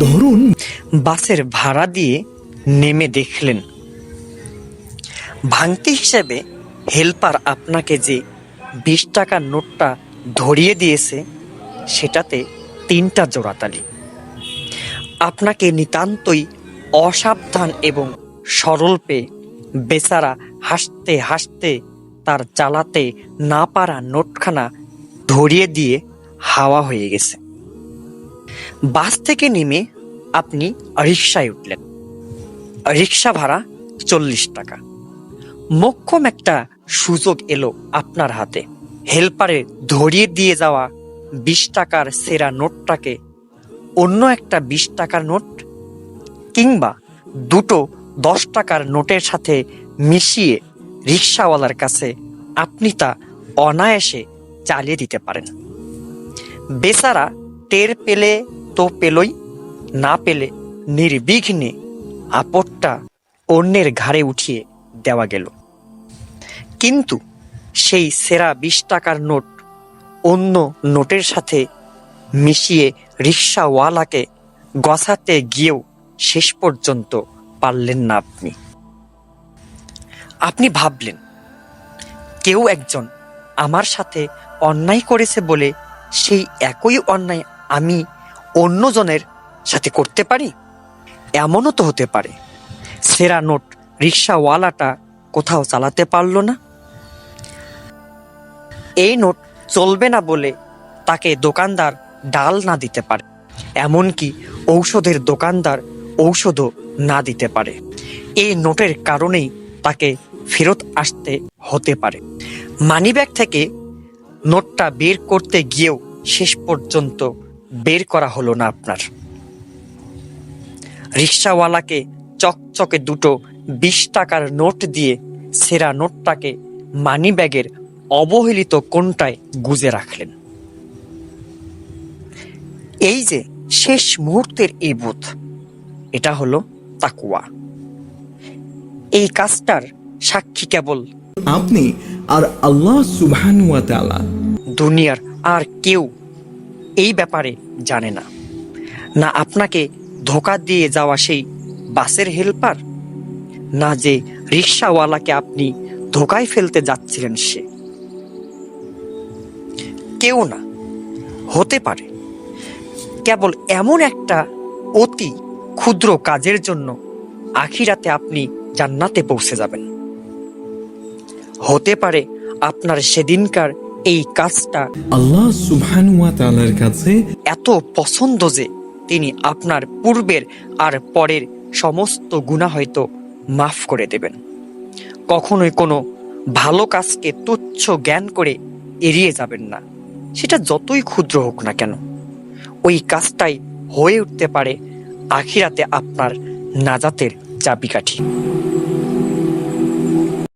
ধরুন বাসের ভাড়া দিয়ে নেমে দেখলেন। ভাঙতি হিসেবে হেল্পার আপনাকে যে বিশ টাকার নোটটা ধরিয়ে দিয়েছে, সেটাতে তিনটা জোড়াতালি। আপনাকে নিতান্তই অসাবধান এবং সরল পেয়ে বেচারা হাসতে হাসতে তার চালাতে না পারা নোটখানা ধরিয়ে দিয়ে হাওয়া হয়ে গেছে। বাস থেকে নেমে আপনি রিক্সায় উঠলেন। রিক্সা ভাড়া চল্লিশ টাকা। মোক্ষম একটা সুযোগ এলো আপনার হাতে। হেল্পারে ধরিয়ে দিয়ে যাওয়া বিশ টাকার সেরা নোটটাকে, অন্য একটা বিশ টাকার নোট কিংবা দুটো দশ টাকার নোটের সাথে মিশিয়ে রিক্সাওয়ালার কাছে আপনি তা অনায়াসে চালিয়ে দিতে পারেন। বেচারা টের পেলে তো পেলই, না পেলে নির্বিঘ্নে আপদটা অন্যের ঘাড়ে উঠিয়ে দেওয়া গেল। কিন্তু সেই সেরা বিশ টাকার নোট অন্য নোটের সাথে মিশিয়ে রিক্সাওয়ালাকে গছাতে গিয়েও শেষ পর্যন্ত পারলেন না আপনি। আপনি ভাবলেন, কেউ একজন আমার সাথে অন্যায় করেছে বলে সেই একই অন্যায় আমি অন্যজনের সাথে করতে পারি? এমনও তো হতে পারে। সেরা নোট রিক্সাওয়ালাটা কোথাও চালাতে পারল না। এই নোট চলবে না বলে তাকে দোকানদার ডাল না দিতে পারে, এমনকি ঔষধের দোকানদার ঔষধও না দিতে পারে। এই নোটের কারণেই তাকে ফেরত আসতে হতে পারে। মানিব্যাগ থেকে নোটটা বের করতে গিয়েও শেষ পর্যন্ত বের করা হলো না আপনার। রিক্সাওয়ালাকে চকচকে দুটো বিশ টাকার নোট দিয়ে সেরা নোটটাকে মানিব্যাগের অবহেলিত কোনটায় গুজে রাখলেন। এই যে শেষ মুহূর্তের এই বোধ এটা হলো তাকুয়া। এই কাজটার সাক্ষী কেবল আপনি আর আল্লাহ সুবহান দুনিয়ার আর কেউ এই ব্যাপারে জানে না। না আপনাকে ধোকা দিয়ে যাওয়া সেই বাসের হেল্পার? না যে রিক্সাওয়ালাকে আপনি ধোকায় ফেলতে যাচ্ছিলেন সে? কেউ না। হতে পারে। কেবল এমন একটা অতি ক্ষুদ্র কাজের জন্য আখিরাতে আপনি জান্নাতে পৌঁছে যাবেন। হতে পারে আপনার সেদিনকার এই কাজটা। আল্লাহ সুবহান ওয়া কাছে এত পছন্দ যে তিনি আপনার পূর্বের আর পরের সমস্ত গুণা হয়তো মাফ করে দেবেন। কখনোই কোনো ভালো কাজকে তুচ্ছ জ্ঞান করে এড়িয়ে যাবেন না। সেটা যতই ক্ষুদ্র হোক না কেন। ওই কাজটাই হয়ে উঠতে পারে আখিরাতে আপনার নাজাতের চাবিকাঠি।